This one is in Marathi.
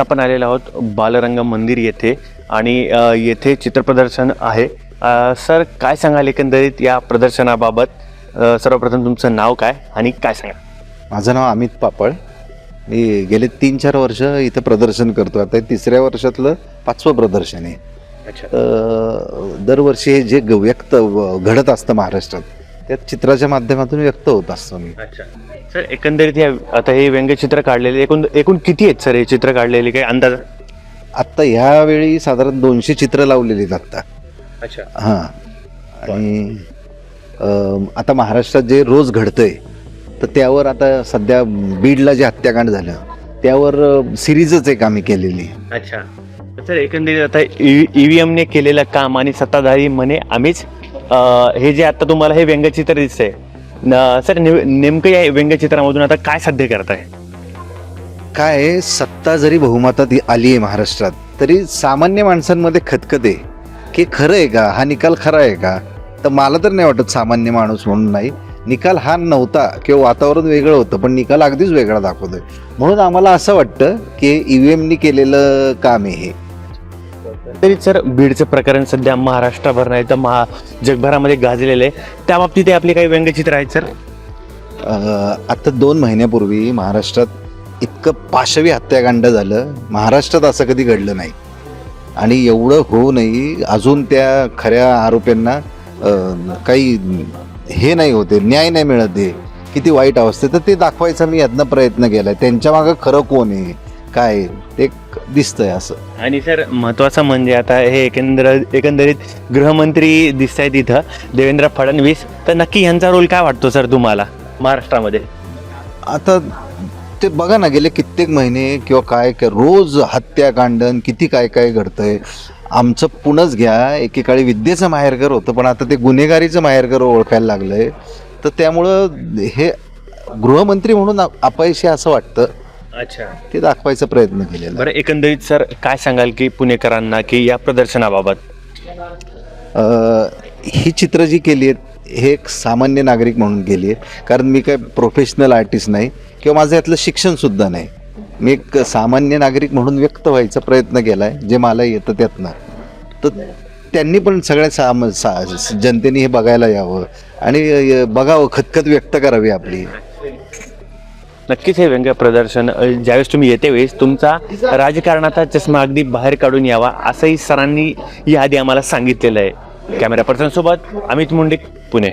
आपण आलेलो आहोत बालरंग मंदिर येथे आणि येथे चित्रप्रदर्शन आहे. सर काय सांगाल एकंदरीत या प्रदर्शनाबाबत? सर्वप्रथम तुमचं नाव काय आणि काय सांगा माझं नाव अमित पापळ. मी गेले तीन चार वर्ष इथं प्रदर्शन करतो. आता तिसऱ्या वर्षातलं पाचवं प्रदर्शन आहे. अच्छा. दरवर्षी हे जे व्यक्त घडत असतं महाराष्ट्रात त्या चित्राच्या माध्यमातून व्यक्त होत असतो मी. अच्छा. सर एकंदरीत या आता हे व्यंगचित्र काढलेले एकूण एकूण किती आहेत सर हे चित्र काढलेले? काही अंदाज? आत्ता ह्यावेळी साधारण दोनशे चित्र लावलेली आहेत आत्ता अच्छा. हां. आणि अम, आता महाराष्ट्रात जे रोज घडतंय तर त्यावर आता सध्या बीडला जे हत्याकांड झालं त्यावर सिरीजच एक आम्ही केलेली. अच्छा. तर सर एकंदरीत आता ईव्हीएमने केलेलं काम आणि सत्ताधारी म्हणे आम्हीच हे जे आता तुम्हाला हे व्यंगचित्र दिसतंय न- सर ने- नेमकं या व्यंगचित्रामधून आता काय साध्य करताय? काय आहे, सत्ता जरी बहुमतात आली आहे महाराष्ट्रात तरी सामान्य माणसांमध्ये खतखत आहे की खरं आहे का? हा निकाल खरा आहे का? तर मला तर नाही वाटत सामान्य माणूस म्हणून नाही. निकाल हा नव्हता किंवा वातावरण वेगळं होतं पण निकाल अगदीच वेगळा दाखवतोय. म्हणून आम्हाला असं वाटतं की ईव्हीएमनी केलेलं काम आहे हे. तरी सर बीडचं प्रकरण सध्या महाराष्ट्रभर नाही तर महा जगभरामध्ये गाजलेलं आहे. त्या बाबतीत आपली काही व्यंगचित्र आहेत सर? आता दोन महिन्यापूर्वी महाराष्ट्रात इतकं पाशवी हत्याकांड झालं. महाराष्ट्रात असं कधी घडलं नाही. आणि एवढं होऊ अजून त्या खऱ्या आरोप्यांना काही हे नाही होते न्याय नाही मिळत आहे किती वाईट अवस्थे तर ते दाखवायचा मी यातनं प्रयत्न केला त्यांच्या मागं खरं कोण आहे? काय ते दिसतंय असं. आणि सर महत्वाचं म्हणजे आता हे एकंदर एकंदरीत गृहमंत्री दिसत आहेत इथं देवेंद्र फडणवीस. तर नक्की यांचा रोल काय वाटतो सर तुम्हाला महाराष्ट्रामध्ये? आता ते बघा ना गेले कित्येक महिने किंवा काय काय रोज हत्याकांडन किती काय काय घडतंय. आमचं पुणंच घ्या एकेकाळी विद्येचं माहेरघर होतं पण आता ते गुन्हेगारीचं माहेरघर ओळखायला लागलंय. तर त्यामुळं हे गृहमंत्री म्हणून अप- अपयशी असं वाटतं. अच्छा. ते दाखवायचा प्रयत्न केलेला. बरं एकंदरीत सर काय सांगाल की पुणेकरांना की या प्रदर्शनाबाबत? अ, ही चित्र जी केली आहेत हे एक सामान्य नागरिक म्हणून केली आहेत. कारण मी काय प्रोफेशनल आर्टिस्ट नाही किंवा माझं यातलं शिक्षणसुद्धा नाही. मी एक सामान्य नागरिक म्हणून व्यक्त व्हायचा प्रयत्न केला आहे जे मला येतं त्यातनं. तर त्यांनी पण सगळ्या साम सा जनतेने हे बघायला यावं. आणि अ, बघावं खतखत व्यक्त करावी आपली. नक्कीच हे व्यंग प्रदर्शन ज्यावेळेस तुम्ही येते वेळेस तुमचा राजकारणाचा चष्मा अगदी बाहेर काढून यावा असंही सरांनी याआधी आम्हाला सांगितलेलं आहे. कॅमेरा पर्सन सोबत अमित मुंडे पुणे.